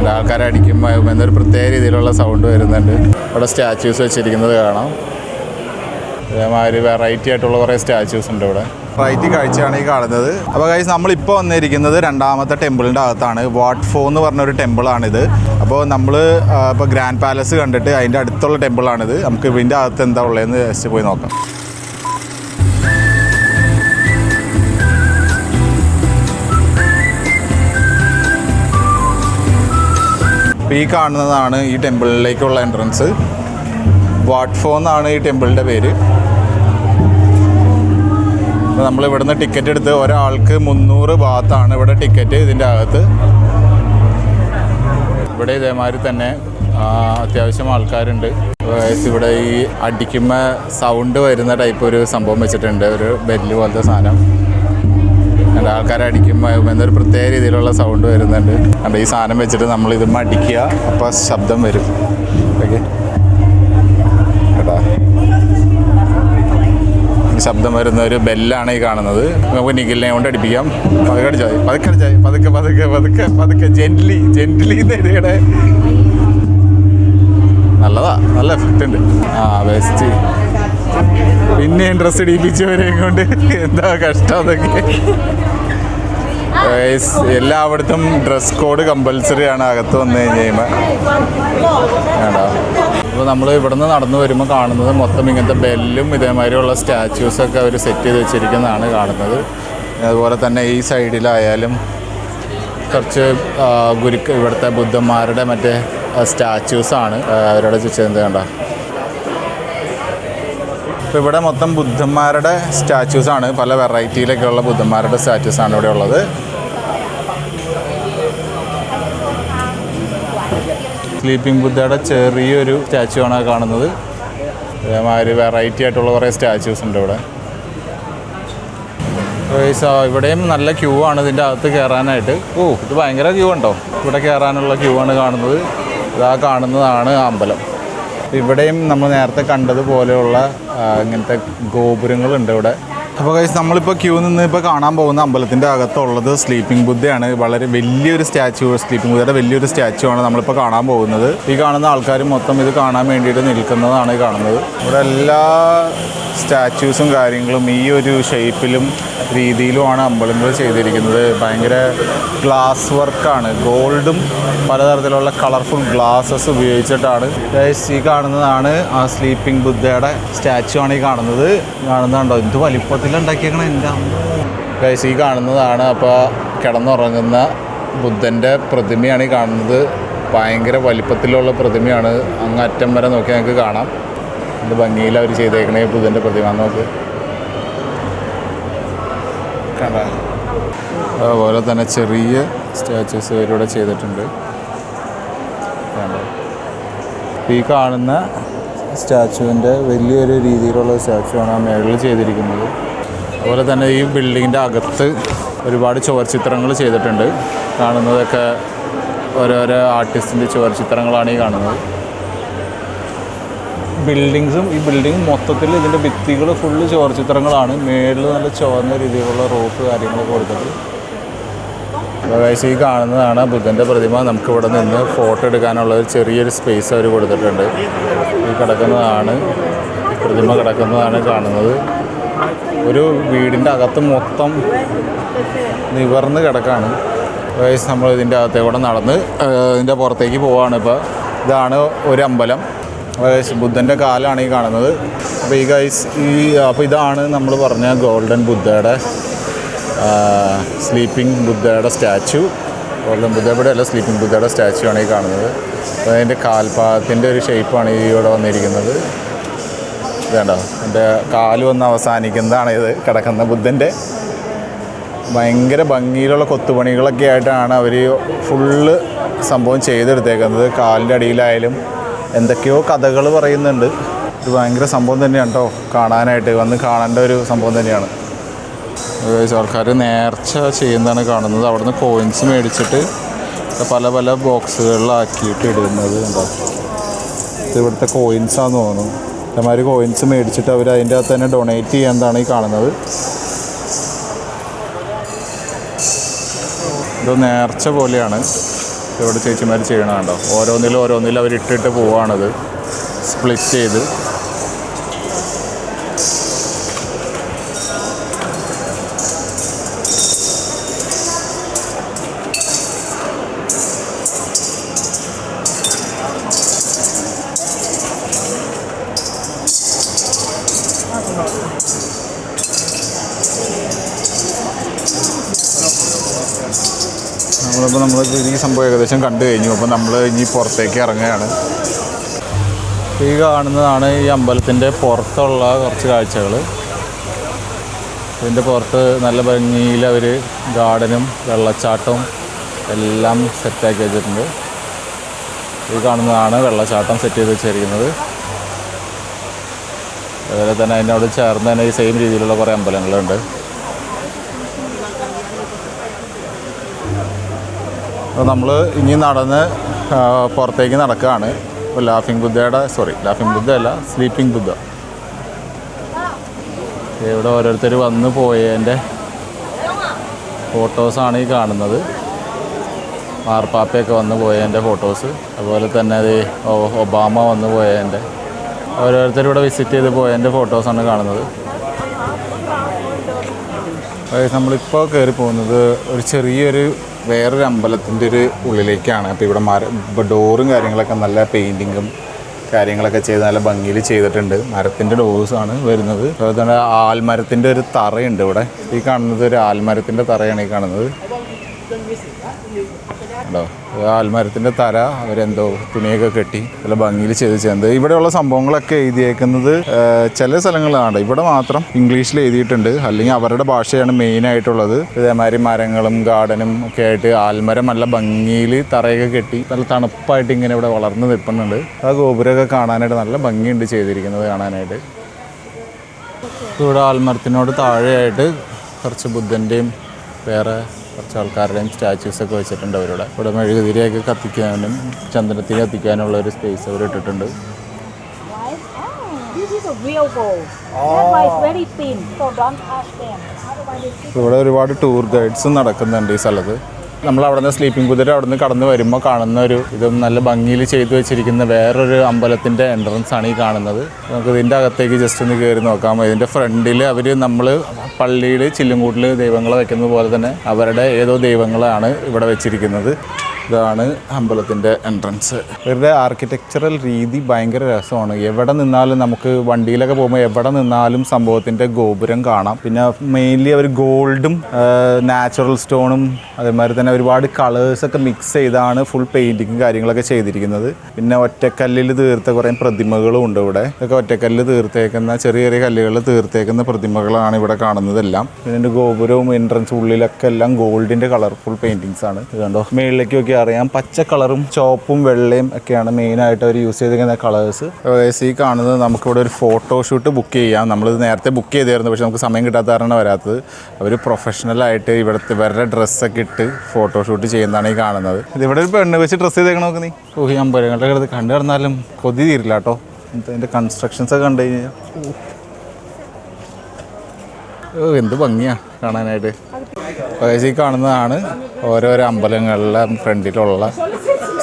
എന്റെ ആൾക്കാരെ അടിക്കുമ്പോൾ എന്നൊരു പ്രത്യേക രീതിയിലുള്ള സൗണ്ട് വരുന്നുണ്ട്. ഇവിടെ സ്റ്റാച്യൂസ് വെച്ചിരിക്കുന്നത് കാണാം. അതേമാതിരി വെറൈറ്റി ആയിട്ടുള്ള കുറേ സ്റ്റാച്യൂസ് ഉണ്ട് ഇവിടെ. വെറൈറ്റി കാഴ്ചയാണ് ഈ കാണുന്നത്. അപ്പോൾ കഴിച്ച് നമ്മളിപ്പോൾ വന്നിരിക്കുന്നത് രണ്ടാമത്തെ ടെമ്പിളിന്റെ അകത്താണ്. വാട്ട് ഫോ എന്ന് പറഞ്ഞൊരു ടെമ്പിളാണിത്. അപ്പോൾ നമ്മൾ ഇപ്പോൾ ഗ്രാൻഡ് പാലസ് കണ്ടിട്ട് അതിന്റെ അടുത്തുള്ള ടെമ്പിളാണിത്. നമുക്ക് ഇതിന്റെ അകത്ത് എന്താ ഉള്ളതെന്ന് ജസ്റ്റ് പോയി നോക്കാം. ഇപ്പോൾ ഈ കാണുന്നതാണ് ഈ ടെമ്പിളിലേക്കുള്ള എൻട്രൻസ് വാട്ട്ഫോ എന്നാണ് ഈ ടെമ്പിളിന്റെ പേര്. അപ്പോൾ നമ്മൾ ഇവിടുന്ന് ടിക്കറ്റ് എടുത്ത് ഒരാൾക്ക് മുന്നൂറ് ബാത്താണ് ഇവിടെ ടിക്കറ്റ് ഇതിന്റെ അകത്ത്. ഇവിടെ ഇതേമാതിരി തന്നെ അത്യാവശ്യം ആൾക്കാരുണ്ട്. ഇവിടെ ഈ അടിക്കുമ്പോൾ സൗണ്ട് വരുന്ന ടൈപ്പ് ഒരു സംഭവം വെച്ചിട്ടുണ്ട്. ഒരു ബെല്ല് പോലത്തെ സാധനം. എന്റെ ആൾക്കാരെ അടിക്കുമ്പോൾ എന്തൊരു പ്രത്യേക രീതിയിലുള്ള സൗണ്ട് വരുന്നുണ്ട്. അപ്പോൾ ഈ സാധനം വെച്ചിട്ട് നമ്മൾ ഇത് അടിക്കുക അപ്പോൾ ശബ്ദം വരും. ഓക്കെ കേട്ടാ ശബ്ദം വരുന്ന ഒരു ബെല്ലാണ് ഈ കാണുന്നത്. നമുക്ക് നിഖിലിനെ കൊണ്ട് അടിപ്പിക്കാം. പതുക്കെ അടിച്ചാൽ പതുക്കെ അടിച്ചാൽ പതുക്കെ പതുക്കെ പതുക്കെ പതുക്കെ. ജെന്റ്ലി ജെന്റ്ലി നേടിയുടെ നല്ലതാ. നല്ല എഫക്റ്റ് ഉണ്ട്. ആ ബെസ്റ്റ് പിന്നെയും ഡ്രസ്സ് ഇടിപ്പിച്ചവരെയും കൊണ്ട് എന്താ കഷ്ടം അതൊക്കെ. എല്ലായിടത്തും ഡ്രസ് കോഡ് കമ്പൽസറി ആണ്. അകത്ത് വന്നു കഴിഞ്ഞ് കഴിയുമ്പോൾ അപ്പോൾ നമ്മൾ ഇവിടുന്ന് നടന്നു വരുമ്പോൾ കാണുന്നത് മൊത്തം ഇങ്ങനത്തെ ബെല്ലും ഇതേമാതിരിയുള്ള സ്റ്റാച്യൂസൊക്കെ അവർ സെറ്റ് ചെയ്ത് വെച്ചിരിക്കുന്നതാണ് കാണുന്നത്. അതുപോലെ തന്നെ ഈ സൈഡിലായാലും കുറച്ച് ഗുരുക്ക് ഇവിടുത്തെ ബുദ്ധന്മാരുടെ മറ്റേ സ്റ്റാച്യൂസാണ് അവരുടെ ചോദിച്ചത് കണ്ട? ഇപ്പോൾ ഇവിടെ മൊത്തം ബുദ്ധന്മാരുടെ സ്റ്റാച്യൂസാണ് പല വെറൈറ്റിയിലൊക്കെയുള്ള ബുദ്ധന്മാരുടെ സ്റ്റാച്യൂസാണ് ഇവിടെ ഉള്ളത്. സ്ലീപ്പിംഗ് ബുദ്ധയുടെ ചെറിയൊരു സ്റ്റാച്ചു ആണ് കാണുന്നത്. അതേമാതിരി വെറൈറ്റി ആയിട്ടുള്ള കുറേ സ്റ്റാച്യൂസ് ഉണ്ട് ഇവിടെ. ഇവിടെയും നല്ല ക്യൂ ആണ് ഇതിന്റെ അകത്ത് കയറാനായിട്ട് ഓ. ഇത് ഭയങ്കര ക്യൂ ഉണ്ടോ? ഇവിടെ കയറാനുള്ള ക്യൂ ആണ് കാണുന്നത്. ഇതാ കാണുന്നതാണ് അമ്പലം. ഇവിടെയും നമ്മൾ നേരത്തെ കണ്ടതുപോലെയുള്ള ഇങ്ങനത്തെ ഗോപുരങ്ങളുണ്ട് ഇവിടെ. അപ്പോൾ കഴിച്ച് നമ്മളിപ്പോൾ ക്യൂ നിന്ന് ഇപ്പോൾ കാണാൻ പോകുന്ന അമ്പലത്തിന്റെ അകത്തുള്ളത് സ്ലീപ്പിംഗ് ബുദ്ധയാണ് വളരെ വലിയൊരു സ്റ്റാച്ചു സ്ലീപ്പിംഗ് ബുദ്ധയുടെ വലിയൊരു സ്റ്റാച്ചു ആണ് നമ്മളിപ്പോൾ കാണാൻ പോകുന്നത്. ഈ കാണുന്ന ആൾക്കാർ മൊത്തം ഇത് കാണാൻ വേണ്ടിയിട്ട് നിൽക്കുന്നതാണ് കാണുന്നത്. ഇവിടെ എല്ലാ സ്റ്റാച്യൂസും കാര്യങ്ങളും ഈ ഒരു ഷേപ്പിലും രീതിയിലുമാണ് അമ്പലങ്ങൾ ചെയ്തിരിക്കുന്നത്. ഭയങ്കര ഗ്ലാസ് വർക്കാണ് ഗോൾഡും പലതരത്തിലുള്ള കളർഫുൾ ഗ്ലാസസ് ഉപയോഗിച്ചിട്ടാണ്. ഈ കാണുന്നതാണ് ആ സ്ലീപ്പിംഗ് ബുദ്ധയുടെ സ്റ്റാച്ചു ആണ് ഈ കാണുന്നത്. കാണുന്നുണ്ടോ എന്ത് വലിപ്പത്തിലുണ്ടാക്കിയേക്കണ എന്റെ ഗൈസ് ഈ കാണുന്നതാണ് അപ്പോൾ കിടന്നുറങ്ങുന്ന ബുദ്ധന്റെ പ്രതിമയാണ് ഈ കാണുന്നത്. ഭയങ്കര വലിപ്പത്തിലുള്ള പ്രതിമയാണ്. അങ്ങ് അറ്റം വരെ നോക്കി ഞങ്ങൾക്ക് കാണാം. എന്ത് ഭംഗിയിൽ അവർ ചെയ്തേക്കണേ ബുദ്ധന്റെ പ്രതിമ. നോക്ക്. അതുപോലെ തന്നെ ചെറിയ സ്റ്റാച്യൂസ് ഇവരിവിടെ ചെയ്തിട്ടുണ്ട്. ഈ കാണുന്ന സ്റ്റാച്ചുവിന്റെ വലിയൊരു രീതിയിലുള്ള സ്റ്റാച്ചു ആണ് ആ മേളിൽ ചെയ്തിരിക്കുന്നത്. അതുപോലെ തന്നെ ഈ ബിൽഡിങ്ങിന്റെ അകത്ത് ഒരുപാട് ചുവർച്ചിത്രങ്ങൾ ചെയ്തിട്ടുണ്ട്. കാണുന്നതൊക്കെ ഓരോരോ ആർട്ടിസ്റ്റിന്റെ ചുവർച്ചിത്രങ്ങളാണ് ഈ കാണുന്നത്. ബിൽഡിങ്സും ഈ ബിൽഡിംഗ് മൊത്തത്തിൽ ഇതിന്റെ ഭിത്തികൾ ഫുള്ള് ചോർച്ചിത്രങ്ങളാണ് മേളിൽ നല്ല ചുവന്ന രീതിയിലുള്ള റോപ്പ് കാര്യങ്ങളൊക്കെ കൊടുത്തിട്ട്. ഗൈസ് ഈ കാണുന്നതാണ് ബുദ്ധന്റെ പ്രതിമ. നമുക്ക് ഇവിടെ നിന്ന് ഫോട്ടോ എടുക്കാനുള്ള ഒരു ചെറിയൊരു സ്പേസ് അവർ കൊടുത്തിട്ടുണ്ട്. ഈ കിടക്കുന്നതാണ് പ്രതിമ കിടക്കുന്നതാണ് കാണുന്നത്. ഒരു വീടിന്റെ അകത്ത് മൊത്തം നിവർന്ന് കിടക്കാണ്. വയസ്സ് നമ്മൾ ഇതിന്റെ അകത്തേക്കൂടെ നടന്ന് ഇതിന്റെ പുറത്തേക്ക് പോവാണ് ഇപ്പോൾ ഇതാണ് ഒരു അമ്പലം. ഗൈസ് ബുദ്ധന്റെ കാലാണ് ഈ കാണുന്നത്. അപ്പോൾ ഈ ഗൈസ് ഈ അപ്പോൾ ഇതാണ് നമ്മൾ പറഞ്ഞ ഗോൾഡൻ ബുദ്ധയുടെ സ്ലീപ്പിംഗ് ബുദ്ധയുടെ സ്റ്റാച്ചു. ഗോൾഡൻ ബുദ്ധയുടെ അല്ല സ്ലീപ്പിംഗ് ബുദ്ധയുടെ സ്റ്റാച്ചു ആണ് ഈ കാണുന്നത്. അപ്പോൾ അതിന്റെ കാൽപാദത്തിന്റെ ഒരു ഷേപ്പാണ് ഈ ഇവിടെ വന്നിരിക്കുന്നത്. ഇതുണ്ടോ? എന്റെ കാൽ വന്ന് അവസാനിക്കുന്നതാണ് ഇത് കിടക്കുന്ന ബുദ്ധന്റെ. ഭയങ്കര ഭംഗിയിലുള്ള കൊത്തുപണികളൊക്കെ ആയിട്ടാണ് അവർ ഫുള്ള് സംഭവം ചെയ്തെടുത്തേക്കുന്നത്. കാലിന്റെ അടിയിലായാലും എന്തൊക്കെയോ കഥകൾ പറയുന്നുണ്ട്. ഇത് ഭയങ്കര സംഭവം തന്നെയാണ് കേട്ടോ കാണാനായിട്ട് വന്ന് കാണേണ്ട ഒരു സംഭവം തന്നെയാണ്. ആൾക്കാർ നേർച്ച ചെയ്യുന്നതാണ് കാണുന്നത്. അവിടുന്ന് കോയിൻസ് മേടിച്ചിട്ട് പല പല ബോക്സുകളിലാക്കിയിട്ട് ഇടുന്നത് ഉണ്ടോ ഇവിടുത്തെ കോയിൻസാന്ന് തോന്നുന്നു. ഇതേമാതിരി കോയിൻസ് മേടിച്ചിട്ട് അവർ അതിന്റെ അകത്ത് തന്നെ ഡൊണേറ്റ് ചെയ്യാന്നാണ് ഈ കാണുന്നത്. ഇത് നേർച്ച പോലെയാണ്. ഇവിടെ ചേച്ചിമാർ ചെയ്യണ കണ്ടോ ഓരോന്നിലും ഓരോന്നിലും അവരിട്ടിട്ട് പോവാണത്. സ്പ്ലിറ്റ് ചെയ്ത്. നമ്മളിപ്പോൾ നമ്മൾ ഈ സംഭവം ഏകദേശം കണ്ടു കഴിഞ്ഞു. അപ്പോൾ നമ്മൾ ഇനി പുറത്തേക്ക് ഇറങ്ങുകയാണ്. ഈ കാണുന്നതാണ് ഈ അമ്പലത്തിന്റെ പുറത്തുള്ള കുറച്ച് കാഴ്ചകൾ ഇതിന്റെ പുറത്ത് നല്ല ഭംഗിയിൽ അവർ ഗാർഡനും വെള്ളച്ചാട്ടവും എല്ലാം സെറ്റാക്കി വെച്ചിട്ടുണ്ട്. ഈ കാണുന്നതാണ് വെള്ളച്ചാട്ടം സെറ്റ് ചെയ്ത് വെച്ചിരിക്കുന്നത്. അതുപോലെ തന്നെ അതിനോട് ചേർന്ന് തന്നെ ഈ സെയിം രീതിയിലുള്ള കുറേ അമ്പലങ്ങളുണ്ട്. അപ്പോൾ നമ്മൾ ഇനി നടന്ന് പുറത്തേക്ക് നടക്കുകയാണ് ഇപ്പോൾ ലാഫിംഗ് ബുദ്ധയുടെ സോറി ലാഫിംഗ് ബുദ്ധ അല്ല സ്ലീപ്പിംഗ് ബുദ്ധ ഇവിടെ ഓരോരുത്തർ വന്ന് പോയതിന്റെ ഫോട്ടോസാണ് ഈ കാണുന്നത്. മാർപ്പാപ്പയൊക്കെ വന്ന് പോയതിന്റെ ഫോട്ടോസ് അതുപോലെ തന്നെ അത് ഒബാമ വന്ന് പോയതിന്റെ ഓരോരുത്തർ ഇവിടെ വിസിറ്റ് ചെയ്ത് പോയതിന്റെ ഫോട്ടോസാണ് കാണുന്നത്. നമ്മളിപ്പോൾ കയറി പോകുന്നത് ഒരു ചെറിയൊരു വേറൊരു അമ്പലത്തിന്റെ ഒരു ഉള്ളിലേക്കാണ്. അപ്പോൾ ഇവിടെ മര ഡോറും കാര്യങ്ങളൊക്കെ നല്ല പെയിന്റിങ്ങും കാര്യങ്ങളൊക്കെ ചെയ്ത് നല്ല ഭംഗിയിൽ ചെയ്തിട്ടുണ്ട്. മരത്തിന്റെ ഡോഴ്സാണ് വരുന്നത്. അതുപോലെ തന്നെ ആൽമരത്തിന്റെ ഒരു തറയുണ്ട് ഇവിടെ. ഈ കാണുന്നത് ഒരു ആൽമരത്തിന്റെ തറയാണ് ഈ കാണുന്നത്. ഈ ആൽമരത്തിന്റെ തര അവരെന്തോ തുണിയൊക്കെ കെട്ടി നല്ല ഭംഗിയിൽ ചെയ്ത് ചെയ്യുന്നത്. ഇവിടെയുള്ള സംഭവങ്ങളൊക്കെ എഴുതിയേക്കുന്നത് ചില സ്ഥലങ്ങളിലാണ്. ഇവിടെ മാത്രം ഇംഗ്ലീഷിൽ എഴുതിയിട്ടുണ്ട്. അല്ലെങ്കിൽ അവരുടെ ഭാഷയാണ് മെയിൻ ആയിട്ടുള്ളത്. ഇതേമാതിരി മരങ്ങളും ഗാർഡനും ഒക്കെ ആയിട്ട് ആൽമരം നല്ല ഭംഗിയിൽ തറയൊക്കെ കെട്ടി നല്ല തണുപ്പായിട്ട് ഇങ്ങനെ ഇവിടെ വളർന്നു നിൽപ്പുന്നുണ്ട്. ആ ഗോപുരമൊക്കെ കാണാനായിട്ട് നല്ല ഭംഗിയുണ്ട് ചെയ്തിരിക്കുന്നത് കാണാനായിട്ട്. ഇവിടെ ആൽമരത്തിനോട് താഴെയായിട്ട് കുറച്ച് ബുദ്ധന്റെയും വേറെ കുറച്ച് ആൾക്കാരുടെയും സ്റ്റാച്യൂസ് ഒക്കെ വെച്ചിട്ടുണ്ട് അവരുടെ. ഇവിടെ മെഴുകുതിരിയൊക്കെ കത്തിക്കാനും ചന്ദനത്തിരി കത്തിക്കാനുള്ള ഒരു സ്പേസ് അവർ ഇട്ടിട്ടുണ്ട്. ഇവിടെ ഒരുപാട് ടൂർ ഗൈഡ്സും നടക്കുന്നുണ്ട് ഈ സ്ഥലത്ത്. നമ്മൾ അവിടെ നിന്ന് സ്ലീപ്പിംഗ് കുതിര അവിടെ നിന്ന് കടന്നു വരുമ്പോൾ കാണുന്ന ഒരു ഇതും നല്ല ഭംഗിയിൽ ചെയ്തു വെച്ചിരിക്കുന്ന വേറൊരു അമ്പലത്തിന്റെ എൻട്രൻസ് ആണ് ഈ കാണുന്നത്. നമുക്ക് ഇതിന്റെ അകത്തേക്ക് ജസ്റ്റ് ഒന്ന് കയറി നോക്കാം. ഇതിന്റെ ഫ്രണ്ടിൽ അവർ നമ്മൾ പള്ളിയിൽ ചില്ലുംകൂട്ടിൽ ദൈവങ്ങളെ വെക്കുന്നത് പോലെ തന്നെ അവരുടെ ഏതോ ദൈവങ്ങളാണ് ഇവിടെ വെച്ചിരിക്കുന്നത്. ഇതാണ് അമ്പലത്തിന്റെ എൻട്രൻസ് ഇവരുടെ ആർക്കിടെക്ചറൽ രീതി ഭയങ്കര രസമാണ്. എവിടെ നിന്നാലും നമുക്ക് വണ്ടിയിലൊക്കെ പോകുമ്പോൾ എവിടെ നിന്നാലും സംഭവത്തിന്റെ ഗോപുരം കാണാം. പിന്നെ മെയിൻലി അവർ ഗോൾഡും നാച്ചുറൽ സ്റ്റോണും അതേമാതിരി തന്നെ ഒരുപാട് കളേഴ്സൊക്കെ മിക്സ് ചെയ്താണ് ഫുൾ പെയിന്റിങ്ങും കാര്യങ്ങളൊക്കെ ചെയ്തിരിക്കുന്നത്. പിന്നെ ഒറ്റക്കല്ലിൽ തീർത്ത കുറേ പ്രതിമകളും ഉണ്ട് ഇവിടെ. ഇതൊക്കെ ഒറ്റക്കല്ലിൽ തീർത്തേക്കുന്ന ചെറിയ ചെറിയ കല്ലുകളിൽ തീർത്തേക്കുന്ന പ്രതിമകളാണ് ഇവിടെ കാണുന്നതെല്ലാം. പിന്നെ ഗോപുരവും എൻട്രൻസ് ഉള്ളിലൊക്കെ എല്ലാം ഗോൾഡിന്റെ കളർഫുൾ പെയിന്റിങ്സ് ആണ്. ഇത് കണ്ടോ? മേളിലേക്ക് നോക്കി അറിയാം. പച്ച കളറും ചുവപ്പും വെള്ളയും ഒക്കെയാണ് മെയിനായിട്ട് അവർ യൂസ് ചെയ്തിരിക്കുന്ന കളേഴ്സ് ഈ കാണുന്നത് നമുക്കിവിടെ ഒരു ഫോട്ടോഷൂട്ട് ബുക്ക് ചെയ്യാം. നമ്മളിത് നേരത്തെ ബുക്ക് ചെയ്തായിരുന്നു പക്ഷെ നമുക്ക് സമയം കിട്ടാത്ത കാരണം വരാത്തത്. അവർ പ്രൊഫഷണലായിട്ട് ഇവിടുത്തെ ഇവരുടെ ഡ്രസ്സൊക്കെ ഇട്ട് ഫോട്ടോഷൂട്ട് ചെയ്യുന്നതാണ് ഈ കാണുന്നത്. ഇത് ഇവിടെ ഒരു പെണ്ണ് വെച്ച് ഡ്രസ്സ് ചെയ്തേക്കണ നോക്ക് നീ? ഈ അമ്പലങ്ങളുടെ അടുത്ത് കണ്ടു കിടന്നാലും കൊതി തീരില്ല കേട്ടോ. അതിന്റെ കൺസ്ട്രക്ഷൻസ് ഒക്കെ കണ്ടു കഴിഞ്ഞാൽ ഓ എന്ത് ഭംഗിയാണ് കാണാനായിട്ട്. പകശി കാണുന്നതാണ് ഓരോരോ അമ്പലങ്ങളിലെ ഫ്രണ്ടിലുള്ള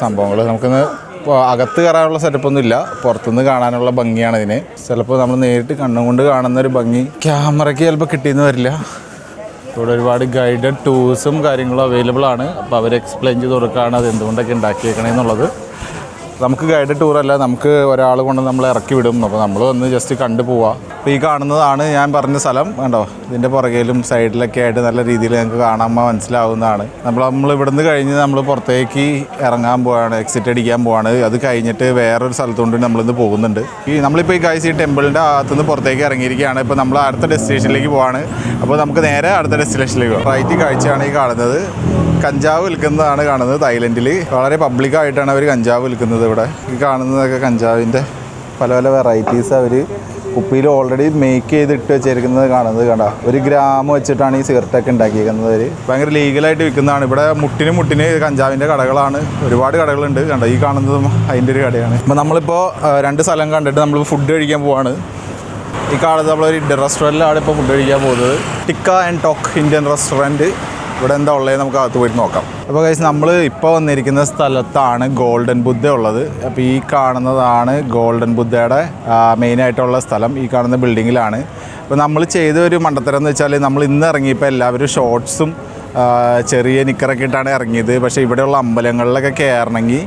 സംഭവങ്ങൾ. നമുക്കിന്ന് ഇപ്പോൾ അകത്ത് കയറാനുള്ള സെറ്റപ്പൊന്നും ഇല്ല. പുറത്തുനിന്ന് കാണാനുള്ള ഭംഗിയാണ് ഇതിന്. ചിലപ്പോൾ നമ്മൾ നേരിട്ട് കണ്ണുകൊണ്ട് കാണുന്ന ഒരു ഭംഗി. ക്യാമറയ്ക്ക് ചിലപ്പോൾ കിട്ടിയെന്ന് വരില്ല. ഇവിടെ ഒരുപാട് ഗൈഡഡ് ടൂഴ്സും കാര്യങ്ങളും അവൈലബിൾ ആണ്. അപ്പോൾ അവർ എക്സ്പ്ലെയിൻ ചെയ്ത് കൊടുക്കുകയാണ് അത് എന്തുകൊണ്ടൊക്കെ ഉണ്ടാക്കിയേക്കണേന്നുള്ളത് നമുക്ക് ഗൈഡ് ടൂറല്ല നമുക്ക് ഒരാൾ കൊണ്ട് നമ്മൾ ഇറക്കി വിടും. അപ്പോൾ നമ്മൾ വന്ന് ജസ്റ്റ് കണ്ടു പോവുക അപ്പോൾ ഈ കാണുന്നതാണ് ഞാൻ പറഞ്ഞ സ്ഥലം കണ്ടോ? ഇതിന്റെ പുറകിലും സൈഡിലൊക്കെ ആയിട്ട് നല്ല രീതിയിൽ ഞങ്ങൾക്ക് കാണാൻ മനസ്സിലാവുന്നതാണ്. നമ്മൾ നമ്മൾ ഇവിടുന്ന് കഴിഞ്ഞ് നമ്മൾ പുറത്തേക്ക് ഇറങ്ങാൻ പോവാണ് എക്സിറ്റ് അടിക്കാൻ പോവാണ്. അത് കഴിഞ്ഞിട്ട് വേറൊരു സ്ഥലത്തുകൊണ്ട് നമ്മളിന്ന് പോകുന്നുണ്ട്. ഈ നമ്മളിപ്പോൾ ഈ കാഴ്ച ഈ ടെമ്പിളിന്റെ അകത്തുനിന്ന് പുറത്തേക്ക് ഇറങ്ങിയിരിക്കുകയാണ്. ഇപ്പോൾ നമ്മൾ അടുത്ത ഡെസ്റ്റിനേഷനിലേക്ക് പോവാണ്. അപ്പോൾ നമുക്ക് നേരെ അടുത്ത ഡെസ്റ്റിനേഷനിലേക്ക് റൈറ്റ് കാഴ്ചയാണ് ഈ കാണുന്നത്. കഞ്ചാവ് വിൽക്കുന്നതാണ് കാണുന്നത് തായ്ലൻഡിൽ വളരെ പബ്ലിക്കായിട്ടാണ് അവർ കഞ്ചാവ് വിൽക്കുന്നത് ഇവിടെ. ഈ കാണുന്നതൊക്കെ കഞ്ചാവിന്റെ പല പല വെറൈറ്റീസ് അവർ കുപ്പിയിൽ ഓൾറെഡി മേക്ക് ചെയ്തിട്ട് വെച്ചിരിക്കുന്നത് കാണുന്നത് കണ്ട. ഒരു ഗ്രാം വെച്ചിട്ടാണ് ഈ സിഗരറ്റൊക്കെ ഉണ്ടാക്കിയിരിക്കുന്നത് അവർ ഭയങ്കര ലീഗലായിട്ട് വിൽക്കുന്നതാണ്. ഇവിടെ മുട്ടിന് മുട്ടിന് കഞ്ചാവിന്റെ കടകളാണ്. ഒരുപാട് കടകളുണ്ട്. കണ്ട ഈ കാണുന്നതും അതിന്റെ ഒരു കടയാണ്. അപ്പോൾ നമ്മളിപ്പോൾ രണ്ട് സ്ഥലം കണ്ടിട്ട് നമ്മൾ ഫുഡ് കഴിക്കാൻ പോവാണ്. ഈ കാണുന്നത് നമ്മളൊരു ഇന്ത്യൻ റെസ്റ്റോറന്റിലാണ് ഇപ്പോൾ ഫുഡ് കഴിക്കാൻ പോകുന്നത്. Tikka and talk Indian restaurant ഇവിടെ എന്താ ഉള്ളത് നമുക്ക് അകത്ത് പോയിട്ട് നോക്കാം. അപ്പോൾ കഴിച്ച് നമ്മൾ ഇപ്പോൾ വന്നിരിക്കുന്ന സ്ഥലത്താണ് ഗോൾഡൻ ബുദ്ധ ഉള്ളത്. അപ്പോൾ ഈ കാണുന്നതാണ് ഗോൾഡൻ ബുദ്ധയുടെ മെയിനായിട്ടുള്ള സ്ഥലം. ഈ കാണുന്ന ബിൽഡിങ്ങിലാണ് അപ്പോൾ നമ്മൾ ചെയ്ത ഒരു മണ്ടത്തരം എന്ന് വെച്ചാൽ നമ്മൾ ഇന്ന് ഇറങ്ങിയപ്പോൾ എല്ലാവരും ഷോർട്സും ചെറിയ നിക്കറൊക്കെ ഇട്ടാണ് ഇറങ്ങിയത്. പക്ഷേ ഇവിടെയുള്ള അമ്പലങ്ങളിലൊക്കെ കയറണമെങ്കിൽ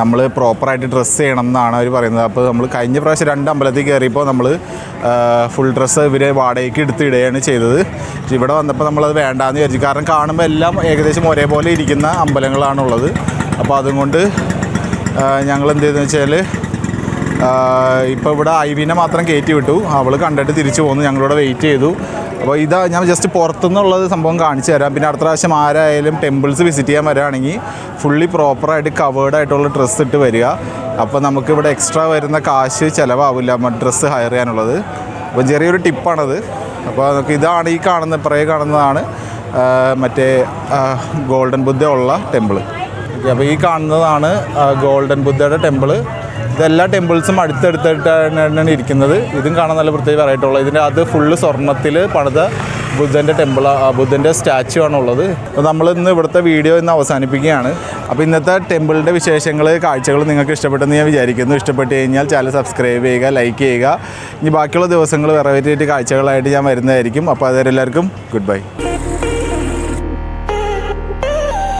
നമ്മൾ പ്രോപ്പറായിട്ട് ഡ്രസ്സ് ചെയ്യണം എന്നാണ് അവർ പറയുന്നത്. അപ്പോൾ നമ്മൾ കഴിഞ്ഞ പ്രാവശ്യം രണ്ട് അമ്പലത്തിൽ കയറിയപ്പോൾ നമ്മൾ ഫുൾ ഡ്രസ്സ് ഇവരെ വാടകയ്ക്ക് എടുത്ത് ഇടുകയാണ് ചെയ്തത്. പക്ഷേ ഇവിടെ വന്നപ്പോൾ നമ്മളത് വേണ്ടാന്ന് വിചാരിച്ചു. കാരണം കാണുമ്പോൾ എല്ലാം ഏകദേശം ഒരേപോലെ ഇരിക്കുന്ന അമ്പലങ്ങളാണുള്ളത്. അപ്പോൾ അതുകൊണ്ട് ഞങ്ങൾ എന്ത് ചെയ്തെന്ന് വെച്ചാൽ ഇപ്പോൾ ഇവിടെ ഐവിനെ മാത്രം കയറ്റി വിട്ടു. അവൾ കണ്ടിട്ട് തിരിച്ചു പോന്നു. ഞങ്ങളിവിടെ വെയിറ്റ് ചെയ്തു. അപ്പോൾ ഇതാ ഞാൻ ജസ്റ്റ് പുറത്തുനിന്നുള്ളത് സംഭവം കാണിച്ചു തരാം. പിന്നെ അടുത്ത പ്രാവശ്യം ആരായാലും ടെമ്പിൾസ് വിസിറ്റ് ചെയ്യാൻ വരികയാണെങ്കിൽ ഫുള്ളി പ്രോപ്പറായിട്ട് കവേർഡ് ആയിട്ടുള്ള ഡ്രസ്സ് ഇട്ട് വരിക. അപ്പോൾ നമുക്കിവിടെ എക്സ്ട്രാ വരുന്ന കാശ് ചിലവാവില്ല. ഡ്രസ്സ് ഹയർ ചെയ്യാനുള്ളത്. അപ്പോൾ ചെറിയൊരു ടിപ്പാണത്. അപ്പോൾ നമുക്ക് ഇതാണ് ഈ കാണുന്ന പ്രേ കാണുന്നതാണ് മറ്റേ ഗോൾഡൻ ബുദ്ധ ഉള്ള ടെമ്പിൾ അപ്പോൾ ഈ കാണുന്നതാണ് ഗോൾഡൻ ബുദ്ധയുടെ ടെമ്പിൾ ഇതെല്ലാ ടെമ്പിൾസും അടുത്തടുത്തായിട്ടാണ് ഇരിക്കുന്നത്. ഇതും കാണാൻ നല്ല പ്രത്യേക വെറൈറ്റുള്ളത് ഇതിന്റെ അത് ഫുള്ള് സ്വർണത്തിൽ പണിത ബുദ്ധന്റെ ടെമ്പിൾ ബുദ്ധന്റെ സ്റ്റാച്ചു ആണുള്ളത് അപ്പോൾ നമ്മൾ ഇന്ന് ഇവിടുത്തെ വീഡിയോ ഇന്ന് അവസാനിപ്പിക്കുകയാണ്. അപ്പോൾ ഇന്നത്തെ ടെമ്പിളിന്റെ വിശേഷങ്ങൾ കാഴ്ചകൾ നിങ്ങൾക്ക് ഇഷ്ടപ്പെട്ടെന്ന് ഞാൻ വിചാരിക്കുന്നു. ഇഷ്ടപ്പെട്ട് കഴിഞ്ഞാൽ ചാനൽ സബ്സ്ക്രൈബ് ചെയ്യുക ലൈക്ക് ചെയ്യുക. ഇനി ബാക്കിയുള്ള ദിവസങ്ങൾ വെറൈറ്റി കാഴ്ചകളായിട്ട് ഞാൻ വരുന്നതായിരിക്കും. അപ്പോൾ അതെല്ലാവർക്കും ഗുഡ് ബൈ